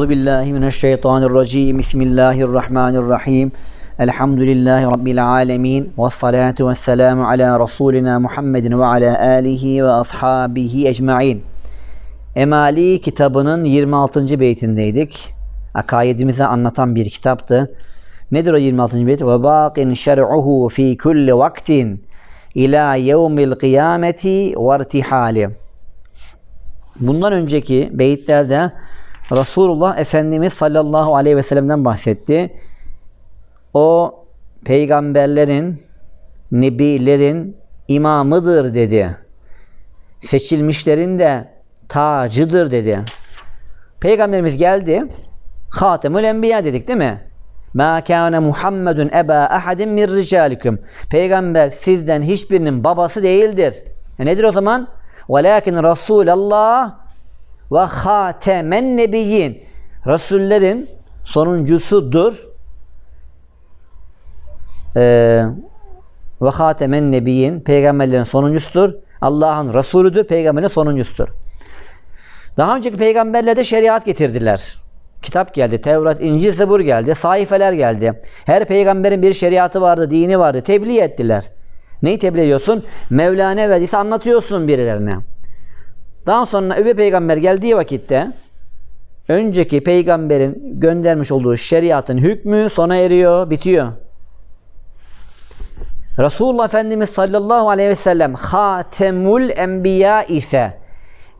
Euzu billahi. Bismillahirrahmanirrahim. Elhamdülillahi rabbil alamin. Ves salatu vesselamu ala rasulina Muhammedin ve ala alihi ve ashabihi ecmaîn. Emali kitabının 26. beytindeydik. Akaidimize anlatan bir kitaptı. Nedir o 26. beyt? Ve baqin şer'uhu fi kulli vaktin ila yevmil kıyameti ve irtihali. Bundan önceki beyitlerde Resulullah Efendimiz sallallahu aleyhi ve sellem'den bahsetti. O peygamberlerin, nebilerin imamıdır dedi. Seçilmişlerin de tacıdır dedi. Peygamberimiz geldi. Hatemül Enbiya dedik değil mi? Ma kana Muhammedun eba ahadin min ricalikum. Peygamber sizden hiçbirinin babası değildir. E nedir o zaman? Velakin Resulallah ve hatemen nebiyyin. Resullerin sonuncusudur. Ee, ve hatemen nebiyyin. Peygamberlerin sonuncusudur. Allah'ın Resulüdür. Peygamberin sonuncusudur. Daha önceki peygamberler de şeriat getirdiler. Kitap geldi. Tevrat, İncil, Zebur geldi. Sayfeler geldi. Her peygamberin bir şeriatı vardı, dini vardı. Tebliğ ettiler. Neyi tebliğ ediyorsun? Mevlana verdiyse anlatıyorsun birilerine. Daha sonra öbür peygamber geldiği vakitte önceki peygamberin göndermiş olduğu şeriatın hükmü sona eriyor, bitiyor. Resulullah Efendimiz sallallahu aleyhi ve sellem hatemul enbiya ise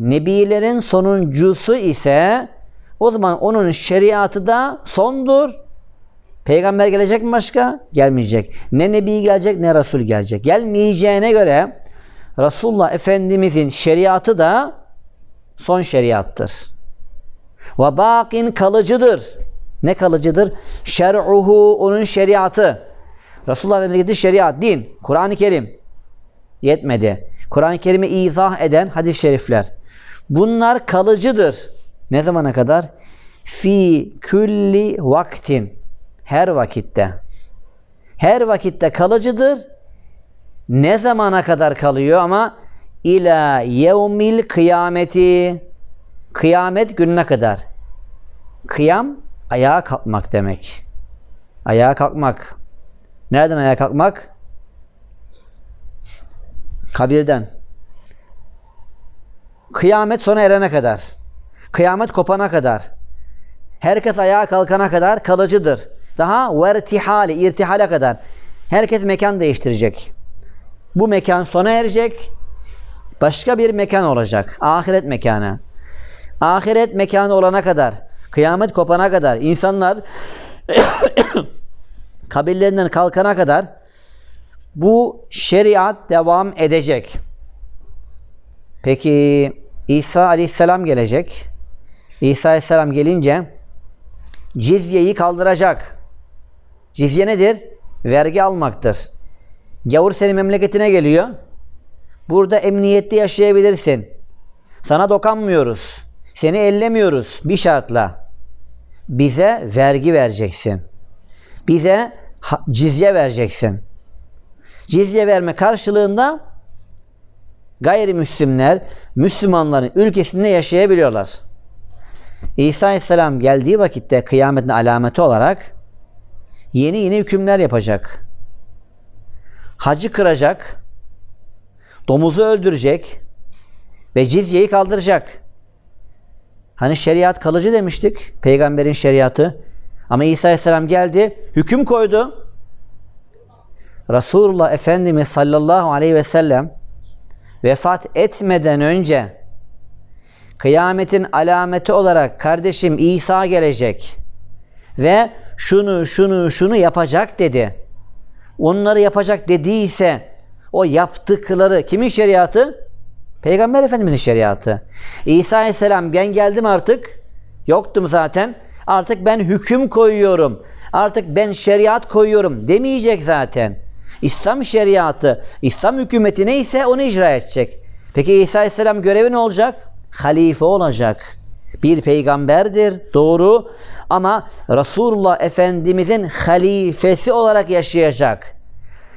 nebilerin sonuncusu ise o zaman onun şeriatı da sondur. Peygamber gelecek mi başka? Gelmeyecek. Ne nebi gelecek ne Resul gelecek. Gelmeyeceğine göre Resulullah Efendimizin şeriatı da son şeriattır. Ve bakin kalıcıdır. Ne kalıcıdır? Şer'uhu onun şeriatı. Resulullah Efendimiz'in şeriat, din, Kur'an-ı Kerim yetmedi. Kur'an-ı Kerim'i izah eden hadis-i şerifler. Bunlar kalıcıdır. Ne zamana kadar? Fi külli vaktin. Her vakitte. Her vakitte kalıcıdır. Ne zamana kadar kalıyor ama ila yevmil kıyameti. Kıyamet gününe kadar. Kıyam ayağa kalkmak demek. Ayağa kalkmak. Nereden ayağa kalkmak? Kabirden. Kıyamet sona erene kadar. Kıyamet kopana kadar. Herkes ayağa kalkana kadar kalıcıdır. Daha vertihali, irtihale kadar. Herkes mekan değiştirecek. Bu mekan sona erecek. Başka bir mekan olacak. Ahiret mekanı. Ahiret mekanı olana kadar, kıyamet kopana kadar, insanlar kabirlerinden kalkana kadar bu şeriat devam edecek. Peki İsa aleyhisselam gelecek. İsa aleyhisselam gelince cizyeyi kaldıracak. Cizye nedir? Vergi almaktır. Gavur senin memleketine geliyor. Burada emniyette yaşayabilirsin. Sana dokanmıyoruz. Seni ellemiyoruz bir şartla. Bize vergi vereceksin. Bize cizye vereceksin. Cizye verme karşılığında gayrimüslimler Müslümanların ülkesinde yaşayabiliyorlar. İsa Aleyhisselam geldiği vakitte kıyametin alameti olarak yeni yeni hükümler yapacak. Hacı kıracak, domuzu öldürecek ve cizyeyi kaldıracak. Hani şeriat kalıcı demiştik, peygamberin şeriatı. Ama İsa Aleyhisselam geldi, hüküm koydu. Resulullah Efendimiz sallallahu aleyhi ve sellem vefat etmeden önce kıyametin alameti olarak kardeşim İsa gelecek ve şunu şunu şunu yapacak dedi. Onları yapacak dediyse o yaptıkları kimin şeriatı? Peygamber Efendimizin şeriatı. İsa Aleyhisselam ben geldim artık. Yoktum zaten. Artık ben hüküm koyuyorum. Artık ben şeriat koyuyorum demeyecek zaten. İslam şeriatı, İslam hükümeti neyse onu icra edecek. Peki İsa Aleyhisselam görevi ne olacak? Halife olacak. Bir peygamberdir, doğru. Ama Resulullah Efendimizin halifesi olarak yaşayacak.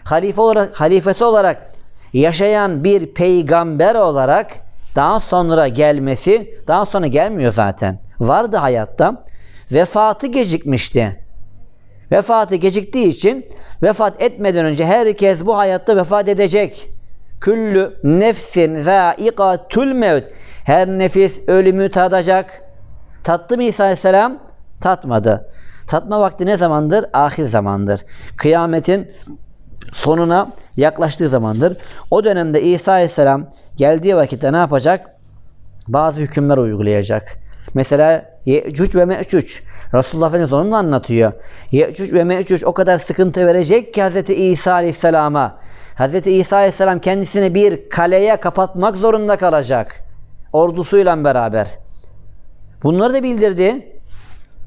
Halife olarak, halifesi olarak yaşayan bir peygamber olarak daha sonra gelmesi, daha sonra gelmiyor zaten. Vardı hayatta. vefatı gecikmişti. Vefatı geciktiği için vefat etmeden önce herkes bu hayatta vefat edecek. Küllü nefsin zâikatul mevt. Her nefis ölümü tadacak. Tattı mı İsa Aleyhisselam? Tatmadı. Tatma vakti ne zamandır? Ahir zamandır. Kıyametin sonuna yaklaştığı zamandır. O dönemde İsa Aleyhisselam geldiği vakitte ne yapacak? Bazı hükümler uygulayacak. Mesela Yecüc ve Mecüc. Resulullah Efendimiz onu da anlatıyor. Yecüc ve Mecüc o kadar sıkıntı verecek ki Hz. İsa Aleyhisselam'a. Hz. İsa Aleyhisselam kendisini bir kaleye kapatmak zorunda kalacak. Ordusuyla beraber. Bunları da bildirdi.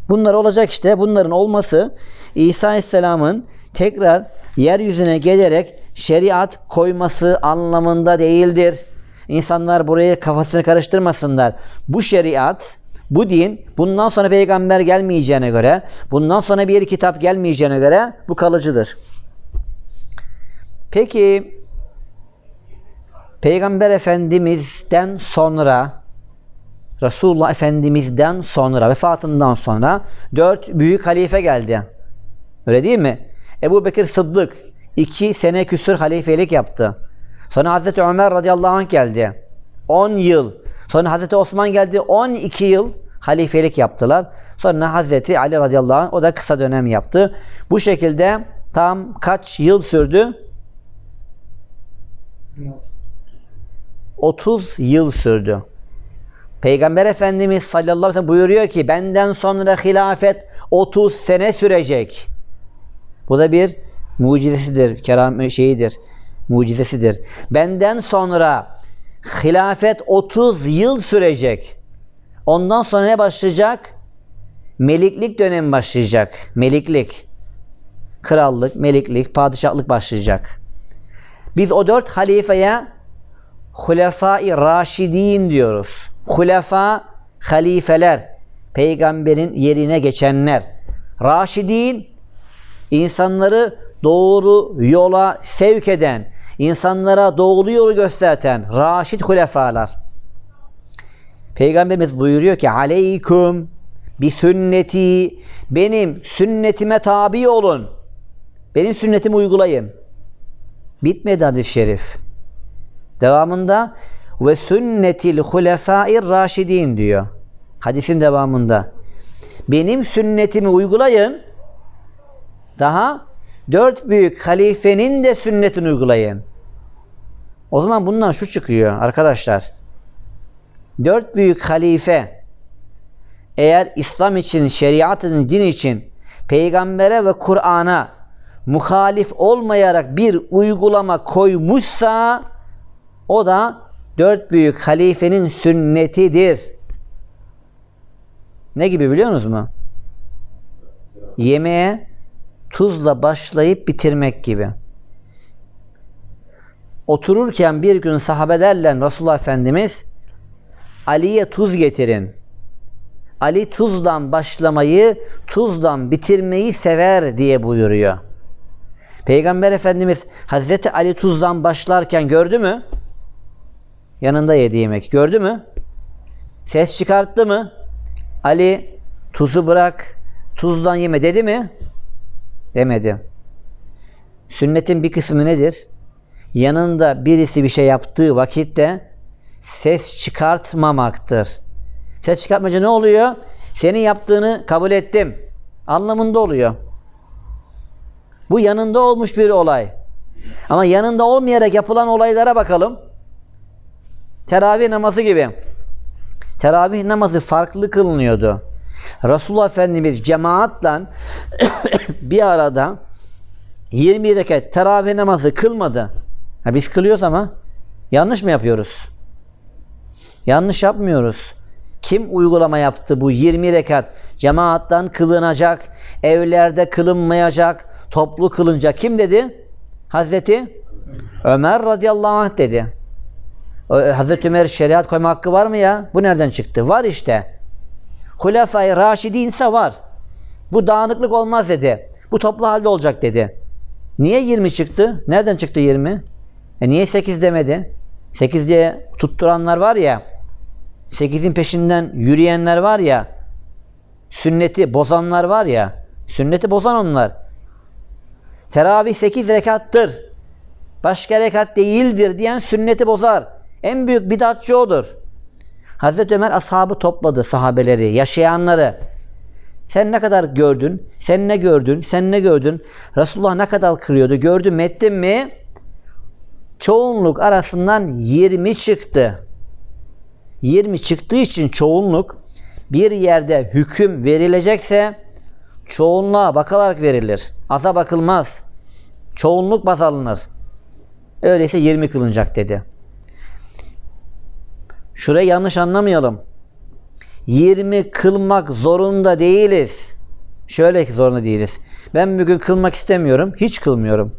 Bunlar olacak işte. Bunların olması İsa Aleyhisselam'ın tekrar yeryüzüne gelerek şeriat koyması anlamında değildir. İnsanlar buraya kafasını karıştırmasınlar. Bu şeriat, bu din bundan sonra peygamber gelmeyeceğine göre, bundan sonra bir kitap gelmeyeceğine göre bu kalıcıdır. Peki Peygamber Efendimiz'den sonra Resulullah Efendimiz'den sonra vefatından sonra dört büyük halife geldi. Öyle değil mi? Ebu Bekir Sıddık iki sene küsür halifelik yaptı. Sonra Hazreti Ömer radıyallahu anh geldi. 10 yıl. Sonra Hazreti Osman geldi. 12 yıl halifelik yaptılar. Sonra Hazreti Ali radıyallahu anh o da kısa dönem yaptı. Bu şekilde tam kaç yıl sürdü? 30 yıl sürdü. Peygamber Efendimiz sallallahu aleyhi ve sellem buyuruyor ki benden sonra hilafet 30 sene sürecek. Bu da bir mucizesidir, keram şeyidir, mucizesidir. Benden sonra hilafet 30 yıl sürecek. Ondan sonra ne başlayacak? Meliklik dönemi başlayacak. Meliklik. Krallık, meliklik, padişahlık başlayacak. Biz o dört halifeye Hulefai Raşidin diyoruz. Hulefa halifeler, peygamberin yerine geçenler. Raşidin insanları doğru yola sevk eden, insanlara doğru yolu gösteren raşid hulefalar. Peygamberimiz buyuruyor ki aleyküm bi sünneti benim sünnetime tabi olun. Benim sünnetimi uygulayın. Bitmedi hadis-i şerif. Devamında ve sünnetil hulefâir raşidin diyor. Hadisin devamında. Benim sünnetimi uygulayın. Daha dört büyük halifenin de sünnetini uygulayın. O zaman bundan şu çıkıyor arkadaşlar. Dört büyük halife eğer İslam için, şeriatın, din için peygambere ve Kur'an'a muhalif olmayarak bir uygulama koymuşsa o da dört büyük halifenin sünnetidir. Ne gibi biliyor musunuz mu? Yemeğe tuzla başlayıp bitirmek gibi. Otururken bir gün sahabelerle Resulullah Efendimiz Ali'ye tuz getirin. Ali tuzdan başlamayı, tuzdan bitirmeyi sever diye buyuruyor. Peygamber Efendimiz Hazreti Ali tuzdan başlarken gördü mü? Yanında yedi yemek. Gördü mü? Ses çıkarttı mı? Ali tuzu bırak, tuzdan yeme dedi mi? Demedi. Sünnetin bir kısmı nedir? Yanında birisi bir şey yaptığı vakitte ses çıkartmamaktır. Ses çıkartmayınca ne oluyor? Senin yaptığını kabul ettim. Anlamında oluyor. Bu yanında olmuş bir olay. Ama yanında olmayarak yapılan olaylara bakalım. Teravih namazı gibi. Teravih namazı farklı kılınıyordu. Resulullah Efendimiz cemaatle bir arada 20 rekat teravih namazı kılmadı. Ha, biz kılıyoruz ama yanlış mı yapıyoruz? Yanlış yapmıyoruz. Kim uygulama yaptı bu 20 rekat cemaattan kılınacak, evlerde kılınmayacak, toplu kılınacak kim dedi? Hazreti Ömer radıyallahu anh dedi. Hazreti Ömer şeriat koyma hakkı var mı ya? Bu nereden çıktı? Var işte. Hulefai Raşidinse var. Bu dağınıklık olmaz dedi. Bu toplu halde olacak dedi. Niye 20 çıktı? Nereden çıktı 20? E niye 8 demedi? 8 diye tutturanlar var ya. 8'in peşinden yürüyenler var ya. sünneti bozanlar var ya, sünneti bozan onlar. Teravih 8 rekattır. Başka rekat değildir diyen sünneti bozar. En büyük bidatçı odur. Hazreti Ömer ashabı topladı, sahabeleri, yaşayanları. Sen ne kadar gördün? Sen ne gördün? Sen ne gördün? Resulullah ne kadar kırıyordu? Gördün mü ettin mi? Çoğunluk arasından 20 çıktı. 20 çıktığı için çoğunluk bir yerde hüküm verilecekse çoğunluğa bakılarak verilir. Aza bakılmaz. Çoğunluk baz alınır. Öyleyse 20 kılınacak dedi. Şurayı yanlış anlamayalım. 20 kılmak zorunda değiliz. Şöyle zorunda değiliz. Ben bugün kılmak istemiyorum. Hiç kılmıyorum.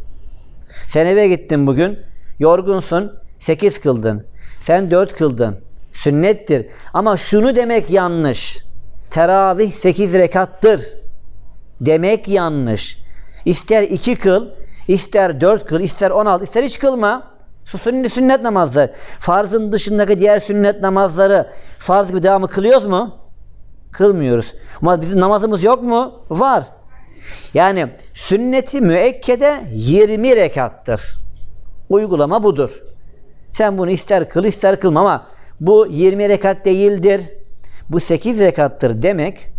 Sen eve gittin bugün. Yorgunsun. 8 kıldın. Sen 4 kıldın. Sünnettir. Ama şunu demek yanlış. Teravih 8 rekattır. Demek yanlış. İster 2 kıl, ister 4 kıl, ister 16, ister hiç kılma. Sünnet, sünnet namazları. Farzın dışındaki diğer sünnet namazları farz gibi devamı kılıyoruz mu? Kılmıyoruz. Ama bizim namazımız yok mu? Var. Yani sünneti müekkede 20 rekattır. Uygulama budur. Sen bunu ister kıl ister kılma ama bu 20 rekat değildir. Bu 8 rekattır demek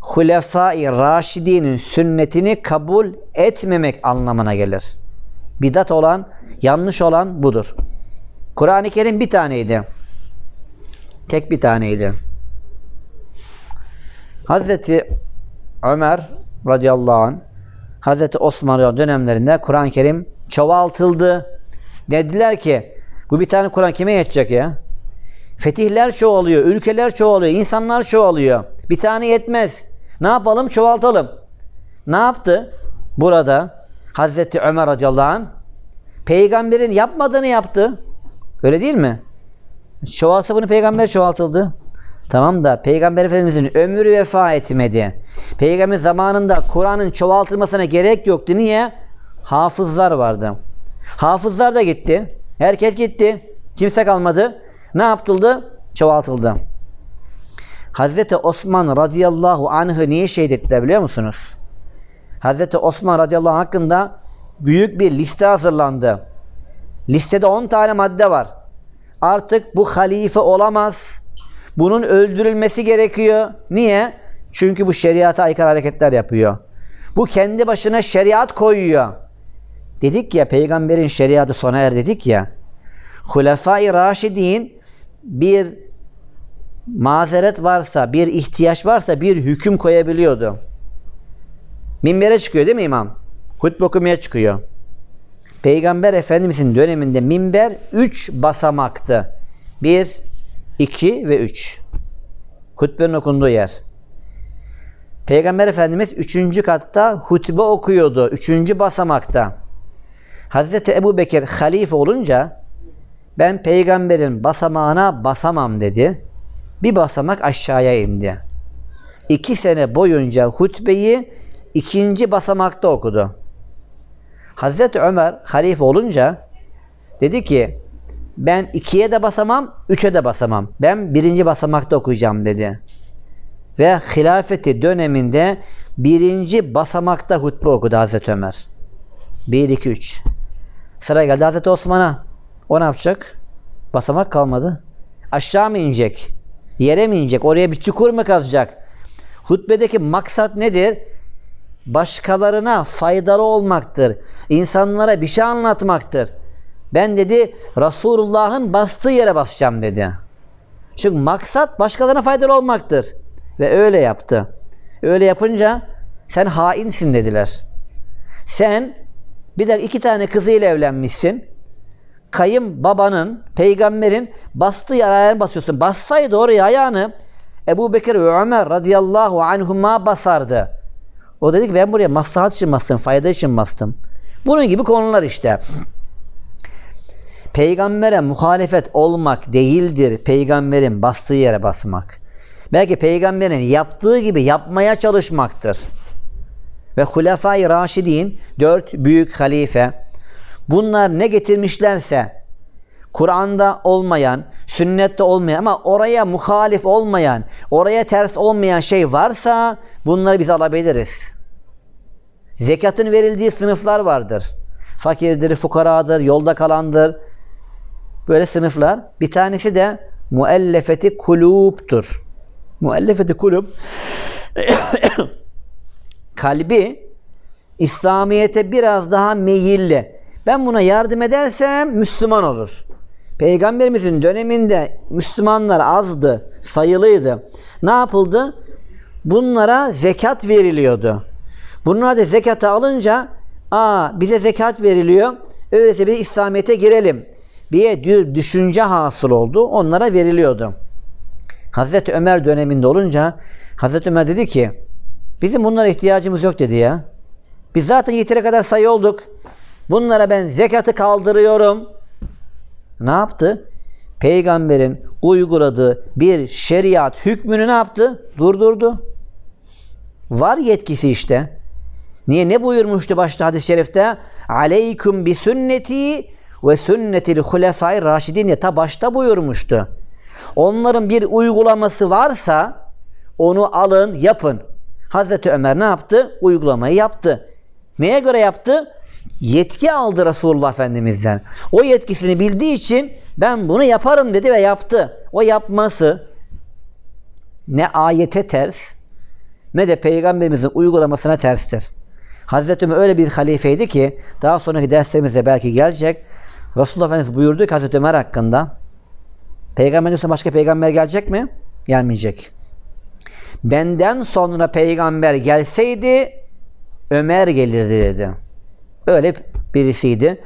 Hulefai Raşidi'nin sünnetini kabul etmemek anlamına gelir. Bidat olan, yanlış olan budur. Kur'an-ı Kerim bir taneydi. Tek bir taneydi. Hazreti Ömer radıyallahu anh Hazreti Osman dönemlerinde Kur'an-ı Kerim çoğaltıldı. Dediler ki bu bir tane Kur'an kime yetecek ya? Fetihler çoğalıyor, ülkeler çoğalıyor, insanlar çoğalıyor. Bir tane yetmez. Ne yapalım? Çoğaltalım. Ne yaptı? Burada Hazreti Ömer radıyallahu anh peygamberin yapmadığını yaptı. Öyle değil mi? Çoğalsa bunu peygamber çoğaltıldı. Tamam da Peygamber Efendimizin ömrü vefa etmedi. Peygamber zamanında Kur'an'ın çoğaltılmasına gerek yoktu. Niye? Hafızlar vardı. Hafızlar da gitti. Herkes gitti. Kimse kalmadı. Ne yaptıldı? Çoğaltıldı. Hazreti Osman radıyallahu anh'ı niye şehit ettiler biliyor musunuz? Hazreti Osman radıyallahu anh hakkında büyük bir liste hazırlandı. Listede 10 tane madde var. Artık bu halife olamaz. Bunun öldürülmesi gerekiyor. Niye? Çünkü bu şeriata aykırı hareketler yapıyor. Bu kendi başına şeriat koyuyor. Dedik ya peygamberin şeriatı sona er dedik ya. Hulefai Raşidin bir mazeret varsa, bir ihtiyaç varsa bir hüküm koyabiliyordu. Minbere çıkıyor değil mi imam? Hutbe okumaya çıkıyor. Peygamber Efendimizin döneminde minber 3 basamaktı. 1, 2 ve 3. Hutbenin okunduğu yer. Peygamber Efendimiz 3. katta hutbe okuyordu. 3. basamakta. Hazreti Ebu Bekir halife olunca ben peygamberin basamağına basamam dedi. Bir basamak aşağıya indi. İki sene boyunca hutbeyi ikinci basamakta okudu. Hazreti Ömer halife olunca dedi ki ben ikiye de basamam, üçe de basamam. Ben birinci basamakta okuyacağım dedi. Ve hilafeti döneminde birinci basamakta hutbe okudu Hazreti Ömer. 1, 2, 3. Sıra geldi Hazreti Osman'a. O ne yapacak? Basamak kalmadı. Aşağı mı inecek? Yere mi inecek? Oraya bir çukur mu kazacak? Hutbedeki maksat nedir? Başkalarına faydalı olmaktır. İnsanlara bir şey anlatmaktır. Ben dedi Resulullah'ın bastığı yere basacağım dedi. Çünkü maksat başkalarına faydalı olmaktır. Ve öyle yaptı. Öyle yapınca sen hainsin dediler. Sen bir de iki tane kızıyla evlenmişsin. Kayın babanın, peygamberin bastığı ayağını basıyorsun. Bassaydı oraya ayağını Ebu Bekir ve Ömer radıyallahu anhuma basardı. O dedi ki ben buraya maslahat için bastım, fayda için bastım. Bunun gibi konular işte. Peygambere muhalefet olmak değildir peygamberin bastığı yere basmak. Belki peygamberin yaptığı gibi yapmaya çalışmaktır. Ve Hulefai Raşidin, dört büyük halife, bunlar ne getirmişlerse Kur'an'da olmayan, sünnette olmayan ama oraya muhalif olmayan, oraya ters olmayan şey varsa bunları biz alabiliriz. Zekatın verildiği sınıflar vardır. Fakirdir, fukaradır, yolda kalandır. Böyle sınıflar. Bir tanesi de muellefeti kuluptur. Muellefeti kulüp kalbi İslamiyete biraz daha meyilli. Ben buna yardım edersem Müslüman olur. Peygamberimizin döneminde Müslümanlar azdı, sayılıydı. Ne yapıldı? Bunlara zekat veriliyordu. Bunlar da zekatı alınca aa bize zekat veriliyor. Öyleyse biz İslamiyet'e girelim diye düşünce hasıl oldu. Onlara veriliyordu. Hazreti Ömer döneminde olunca Hazreti Ömer dedi ki bizim bunlara ihtiyacımız yok dedi ya. Biz zaten yeteri kadar sayı olduk. Bunlara ben zekatı kaldırıyorum. Ne yaptı? Peygamberin uyguladığı bir şeriat hükmünü ne yaptı? Durdurdu. Var yetkisi işte. Niye ne buyurmuştu başta hadis-i şerifte? Aleyküm bi sünneti ve sünnetil hulefai raşidin diye ta başta buyurmuştu. Onların bir uygulaması varsa onu alın yapın. Hazreti Ömer ne yaptı? Uygulamayı yaptı. Neye göre yaptı? Yetki aldı Resulullah Efendimiz'den. O yetkisini bildiği için ben bunu yaparım dedi ve yaptı. O yapması ne ayete ters ne de peygamberimizin uygulamasına terstir. Hazreti Ömer öyle bir halifeydi ki daha sonraki derslerimizde belki gelecek. Resulullah Efendimiz buyurdu ki Hazreti Ömer hakkında Peygamberimizden başka peygamber gelecek mi? Gelmeyecek. Benden sonra peygamber gelseydi Ömer gelirdi dedi. Öyle birisiydi.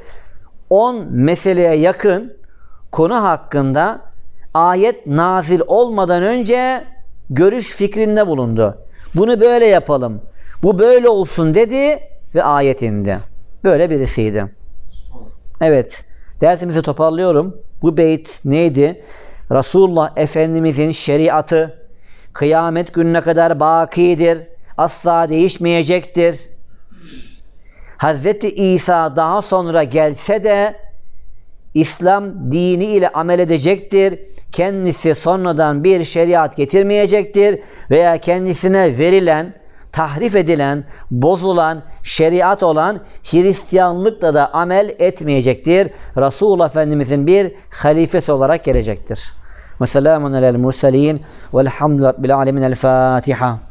10 meseleye yakın konu hakkında ayet nazil olmadan önce görüş fikrinde bulundu. Bunu böyle yapalım. Bu böyle olsun dedi ve ayet indi. Böyle birisiydi. Evet. Dersimizi toparlıyorum. Bu beyt neydi? Resulullah Efendimizin şeriatı kıyamet gününe kadar bakidir. Asla değişmeyecektir. Hazreti İsa daha sonra gelse de İslam dini ile amel edecektir. Kendisi sonradan bir şeriat getirmeyecektir veya kendisine verilen, tahrif edilen, bozulan, şeriat olan Hristiyanlıkla da amel etmeyecektir. Resulullah Efendimizin bir halifesi olarak gelecektir. Ve selamun alel murselin velhamdülillahi alemin. El Fatiha.